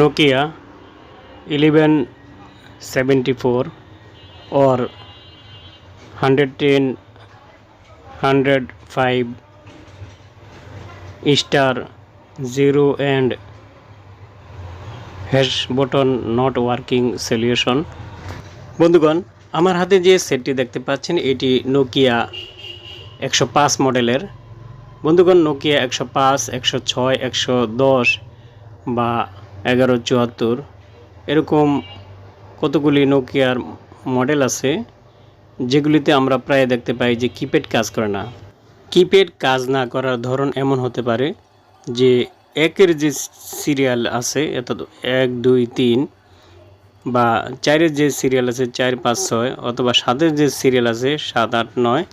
Nokia 1174 or 110 105 star 0 and hash button not working solution বন্ধুগণ, আমার হাতে যে সেটটি দেখতে পাচ্ছেন, এটি নোকিয়া একশো পাঁচ মডেলের। বন্ধুগণ নোকিয়া একশো পাঁচ, একশো ছয়, একশো দশ বা এগারো, চুয়াত্তর। এরকম কতগুলি নোকিয়ার মডেল আছে, যেগুলিতে আমরা প্রায় দেখতে পাই যে কিপ্যাড কাজ করে না। কিপ্যাড কাজ না করার ধরন এমন হতে পারে যে একের যে সিরিয়াল আছে, অর্থাৎ এক, দুই, তিন বা চারের যে সিরিয়াল আছে, চার, পাঁচ, ছয় অথবা সাতের যে সিরিয়াল আছে, সাত, আট, নয়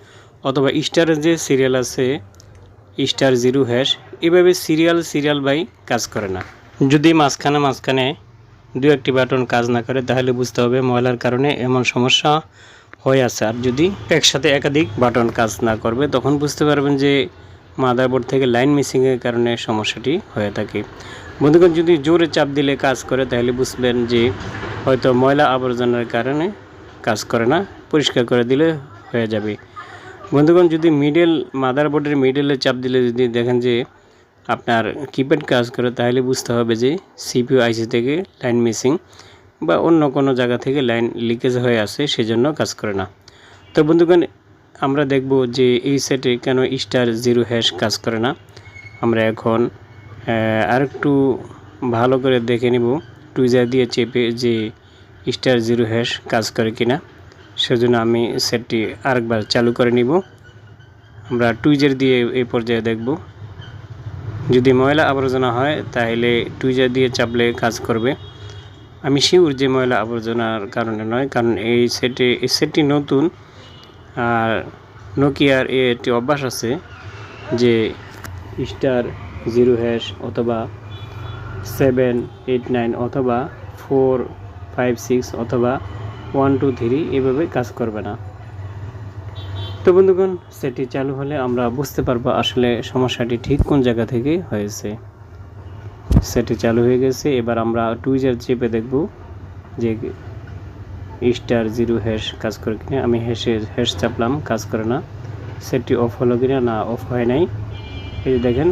অথবা স্টারের যে সিরিয়াল আছে, স্টার জিরো হ্যাশ এভাবে সিরিয়াল সিরিয়াল বাই কাজ করে না। যদি মাঝখানে মাঝখানে দু একটি বাটন কাজ না করে, তাহলে বুঝতে হবে ময়লার কারণে এমন সমস্যা হয়ে আছে। আর যদি একসাথে একাধিক বাটন কাজ না করবে, তখন বুঝতে পারবেন যে মাদারবোর্ড থেকে লাইন মিসিংয়ের কারণে সমস্যাটি হয়ে থাকে। বন্ধুগণ, যদি জোরে চাপ দিলে কাজ করে, তাহলে বুঝবেন যে হয়তো ময়লা আবর্জনার কারণে কাজ করে না, পরিষ্কার করে দিলে হয়ে যাবে। বন্ধুগণ, যদি মিডল মাদারবোর্ডের মিডলে চাপ দিলে যদি দেখেন যে আপনার কিপ্যাড কাজ করে, তাহলে বুঝতে হবে যে সিপিইউ আইসি থেকে লাইন মিসিং বা অন্য কোনো জায়গা থেকে লাইন লিকেজ হয়ে আছে, সেজন্য কাজ করে না। তো বন্ধুগণ, আমরা দেখব যে এই সেটে কেন স্টার জিরো হ্যাশ কাজ করে না। আমরা এখন আরেকটু ভালো করে দেখে নিব টুইজার দিয়ে চেপে যে স্টার জিরো হ্যাশ কাজ করে কিনা। সেজন্য আমি সেটটি আরেকবার চালু করে নিব। আমরা টুইজার দিয়ে এই পর্যায়ে দেখব। যদি ময়লা আবর্জনা হয়, তাহলে টুইজার দিয়ে চাপলে কাজ করবে। আমি শিউর যে ময়লা আবর্জনার কারণে নয়, কারণ এই সেটে, এই সেটটি নতুন আর নোকিয়ার এ একটি অভ্যাস আছে যে স্টার জিরো হ্যাশ অথবা সেভেন এইট নাইন অথবা ফোর ফাইভ সিক্স অথবা ওয়ান টু থ্রি এভাবে কাজ করবে না। তো বন্ধুগণ, সেটি চালু হলে আমরা বুঝতে পারব আসলে সমস্যাটি ঠিক কোন জায়গা থেকে হয়েছে। সেটি চালু হয়ে গেছে, এবার আমরা টুইজার চেপে দেখব যে স্টার জিরো হ্যাশ কাজ করে কিনা। আমি হ্যাশে হ্যাশ চাপলাম, কাজ করে না। সেটটি অফ হলো কিনা না অফ হয় নাই। এই যে দেখেন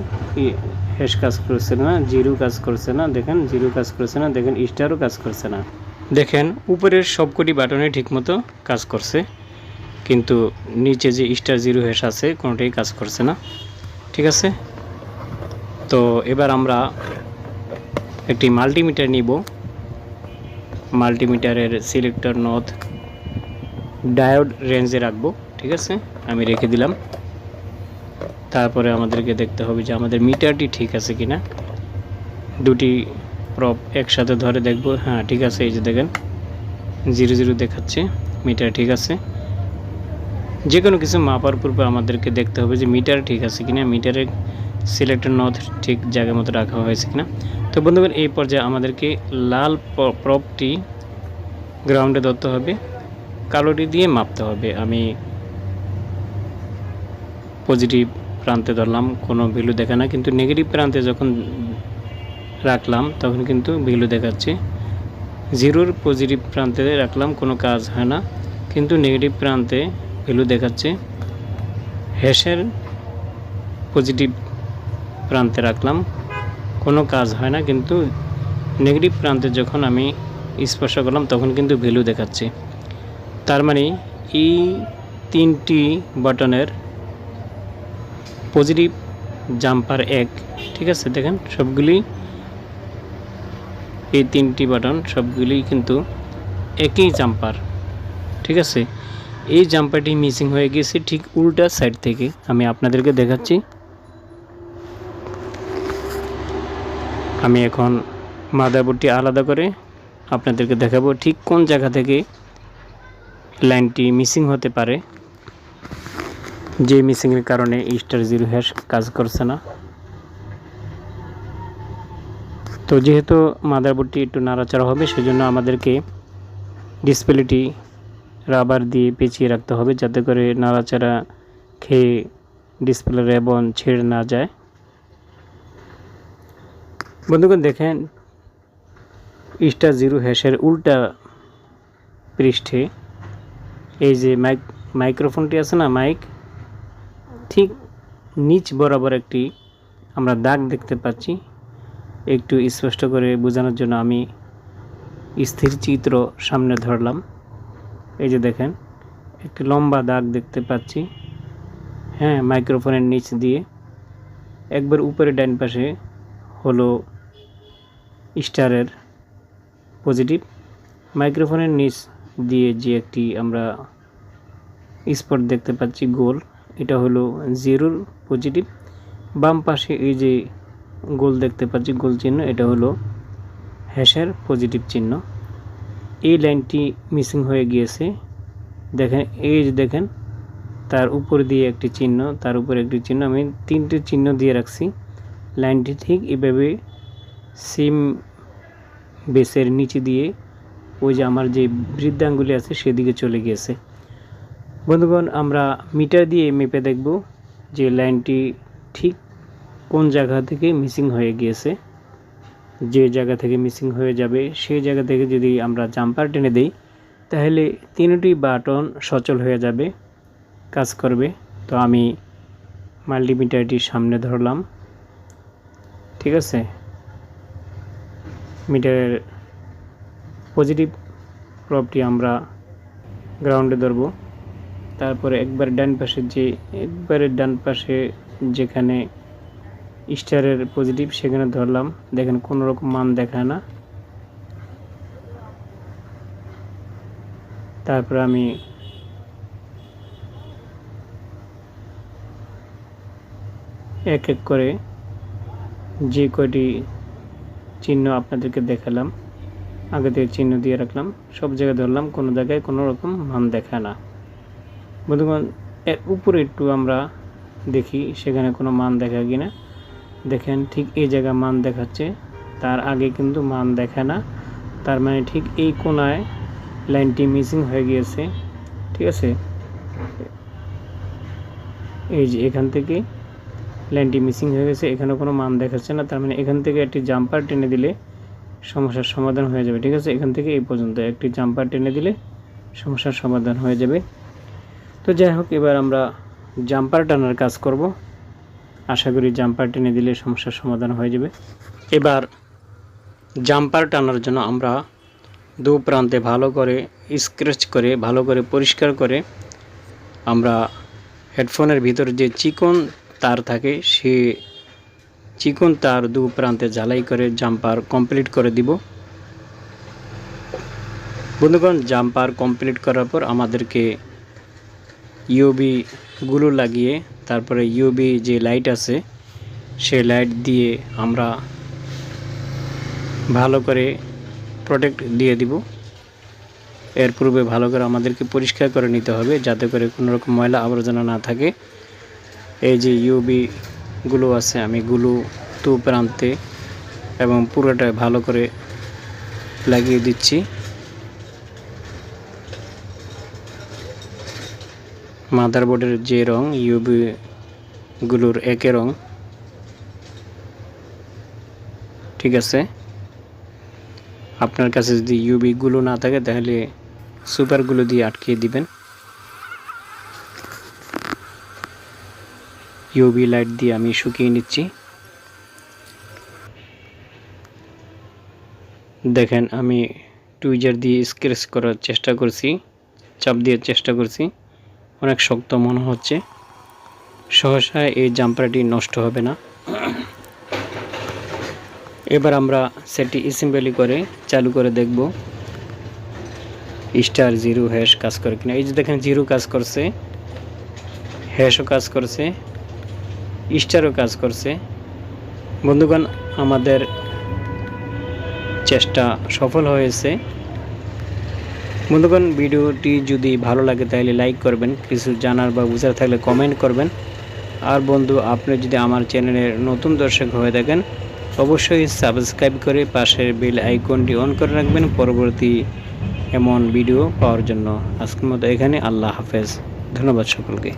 হ্যাশ কাজ করছে না, জিরো কাজ করছে না। দেখেন, জিরো কাজ করছে না, দেখেন, স্টারও কাজ করছে না। দেখেন, উপরের সবকটি বাটনে ঠিকমতো কাজ করছে। কিন্তু নিচে যে স্টার জিরো হ্যাশ আছে, কোনোটাই কাজ করছে না। ঠিক আছে? তো এবার আমরা একটি মাল্টিমিটার নিব। মাল্টিমিটারের সিলেক্টর নথ ডায়োড রেঞ্জে রাখব। ঠিক আছে? আমি রেখে দিলাম। তারপরে আমাদেরকে দেখতে হবে যে আমাদের মিটারটি ঠিক আছে কিনা। দুটি প্রপ একসাথে ধরে দেখব। হ্যাঁ ঠিক আছে, এই যে দেখেন। জিরো জিরো দেখাচ্ছে। মিটার ঠিক আছে। যে কোনো কিছু মাপার পূর্বে আমাদেরকে দেখতে হবে যে মিটার ঠিক আছে কিনা, মিটারে সিলেক্টর নথ ঠিক জায়গা মতো রাখা হয়েছে কিনা। তো বন্ধুগণ, এই পর্যায়ে আমাদেরকে লাল প্রপটি গ্রাউন্ডে ধরতে হবে, কালোটি দিয়ে মাপতে হবে। আমি পজিটিভ প্রান্তে ধরলাম, কোনো ভ্যালু দেখে না, কিন্তু নেগেটিভ প্রান্তে যখন রাখলাম, তখন কিন্তু ভ্যালু দেখাচ্ছে। জিরোর পজিটিভ প্রান্তে রাখলাম, কোনো কাজ হয় না, কিন্তু নেগেটিভ প্রান্তে ভ্যালু দেখাচ্ছে। হ্যাশের পজিটিভ প্রান্তে রাখলাম। কোনো কাজ হয় না, কিন্তু নেগেটিভ প্রান্তে যখন আমি স্পর্শ করলাম, তখন কিন্তু ভ্যালু দেখাচ্ছে। তার মানে এই তিনটি বাটনের পজিটিভ জাম্পার এক, ঠিক আছে? দেখেন, সবগুলি এই তিনটি বাটন, সবগুলি কিন্তু একই জাম্পার ঠিক আছে? এই জাম্পারটি মিসিং হয়ে গেছে ঠিক উল্টা সাইড থেকে। আমি আপনাদেরকে দেখাচ্ছি। আমি এখন মাদারবোর্ডটি আলাদা করে আপনাদেরকে দেখাবো ঠিক কোন জায়গা থেকে লাইনটি মিসিং হতে পারে। যে মিসিংয়ের কারণে স্টার জিরো হ্যাশ কাজ করছে না। তো যেহেতু মাদারবোর্ডটি একটু নাড়াচাড়া হবে, সেজন্য আমাদেরকে ডিসপ্লেটি রাবার দিয়ে পেঁচিয়ে রাখতে হবে যাতে করে নাড়াচাড়া খেয়ে ডিসপ্লে রেবন ছেড়ে না যায়। বন্ধুগণ, দেখেন স্টার জিরো হ্যাশের উল্টা পৃষ্ঠে এই যে মাইক, মাইক্রোফোনটি আছে না, মাইক? ঠিক নিচ বরাবর একটি আমরা দাগ দেখতে পাচ্ছি। একটু স্পষ্ট করে বোঝানোর জন্য আমি স্থির চিত্র সামনে ধরলাম। এই যে দেখেন, একটি লম্বা দাগ দেখতে পাচ্ছি। হ্যাঁ মাইক্রোফোনের নিচ দিয়ে। একবার উপরে ডান পাশে হলো স্টারের পজিটিভ। মাইক্রোফোনের নিচ দিয়ে যে একটি আমরা স্পট দেখতে পাচ্ছি, গোল, এটা হলো জিরোর পজিটিভ। বাম পাশে এই যে গোল দেখতে পাচ্ছি, গোল চিহ্ন, এটা হলো হ্যাশের পজিটিভ চিহ্ন। এই লাইনটি মিসিং হয়ে গিয়েছে। দেখেন, এই যে দেখেন, তার উপর দিয়ে একটি চিহ্ন, তার উপর একটি চিহ্ন। আমি তিনটে চিহ্ন দিয়ে রাখছি। লাইনটি ঠিক এভাবে সিম বেসের নিচে দিয়ে ওই যে আমার যে বৃদ্ধাঙ্গুলি আছে, সেদিকে চলে গিয়েছে। বন্ধুগণ, আমরা মিটার দিয়ে মেপে দেখব যে লাইনটি ঠিক কোন জায়গা থেকে মিসিং হয়ে গিয়েছে। যে জায়গা থেকে মিসিং হয়ে যাবে সেই জায়গা থেকে যদি আমরা জাম্পার টেনে দিই, তাহলে তিনটি বাটন সচল হয়ে যাবে, কাজ করবে। তো আমি মাল্টিমিটারটি সামনে ধরলাম। ঠিক আছে? মিটারের পজিটিভ প্রপটি আমরা গ্রাউন্ডে ধরবো। তারপরে একবার ডান পাশে যে, একবারে ডান পাশে যেখানে স্টারের পজিটিভ সেখানে ধরলাম, দেখেন কোনো রকম মান দেখায় না। তারপর আমি এক এক করে যে কয়টি চিহ্ন আপনাদেরকে দেখালাম, আগে থেকে চিহ্ন দিয়ে রাখলাম, সব জায়গায় ধরলাম, কোনো জায়গায় কোনো রকম মান দেখায় না। বন্ধুগণ, এর উপরে একটু আমরা দেখি সেখানে কোনো মান দেখা কিনা। দেখেন ঠিক এই জায়গায় মান দেখাচ্ছে। তার আগে কিন্তু মান দেখায় না। তার মানে ঠিক এই কোনায় লাইনটি মিসিং হয়ে গিয়েছে। ঠিক আছে? এই যে এখান থেকে লাইনটি মিসিং হয়ে গেছে, এখানে কোনো মান দেখাচ্ছে না। তার মানে এখান থেকে একটি জাম্পার টেনে দিলে সমস্যার সমাধান হয়ে যাবে। ঠিক আছে? এখান থেকে এই পর্যন্ত একটি জাম্পার টেনে দিলে সমস্যার সমাধান হয়ে যাবে। তো যাই হোক, এবার আমরা জাম্পার টানার কাজ করব। আশা করি জাম্পার টেনে দিলে সমস্যার সমাধান হয়ে যাবে। এবার জাম্পার টানার জন্য আমরা দু প্রান্তে ভালো করে স্ক্র্যাচ করে, ভালো করে পরিষ্কার করে আমরা হেডফোনের ভিতর যে চিকন তার থাকে, সে চিকন তার দু প্রান্তে ঝালাই করে জাম্পার কমপ্লিট করে দিব। বন্ধুগণ, জাম্পার কমপ্লিট করার পর আমাদেরকে ইউবি গুলো লাগিয়ে তারপরে ইউবি যে লাইট আছে, সেই লাইট দিয়ে আমরা ভালো করে প্রোটেক্ট দিয়ে দিব। এর পূর্বে ভালো করে আমাদেরকে পরিষ্কার করে নিতে হবে যাতে করে কোনো রকম ময়লা আবর্জনা না থাকে। এই যে ইউবি গুলো আছে, আমি গুলো তু প্রান্তে এবং পুরোটা ভালো করে লাগিয়ে দিচ্ছি। মাদারবোর্ডের যে রং, ইউবি গুলোর একই রং। ঠিক আছে? আপনার কাছে যদি ইউবি গুলো না থাকে, তাহলে সুপারগুলো দিয়ে আটকিয়ে দিবেন। ইউবি লাইট দিয়ে আমি শুকিয়ে নিচ্ছি। দেখেন, আমি টুইজার দিয়ে স্ক্রেচ করার চেষ্টা করছি, চাপ দিয়ে চেষ্টা করছি। অনেক শক্ত মনে হচ্ছে। সহসা এই জাম্পারটি নষ্ট হবে না। এবার আমরা সেটি অ্যাসেম্বলি করে, চালু করে দেখব। স্টার জিরো হ্যাশ কাজ করে কিনা। এই যে দেখেন, জিরো কাজ করছে হ্যাশও কাজ করছে স্টারও কাজ করছে। বন্ধুগণ, আমাদের চেষ্টা সফল হয়েছে। বন্ধুগণ, ভিডিওটি যদি ভালো লাগে তাহলে লাইক করবেন, কিছু জানার বা বুঝার থাকলে কমেন্ট করবেন। আর বন্ধু, আপনি যদি আমার চ্যানেলের নতুন দর্শক হয়ে থাকেন, অবশ্যই সাবস্ক্রাইব করে পাশের বেল আইকনটি অন করে রাখবেন। পরবর্তী এমন ভিডিও পাওয়ার জন্য আজকের মতো এখানে। আল্লাহ হাফেজ। ধন্যবাদ সকলকে।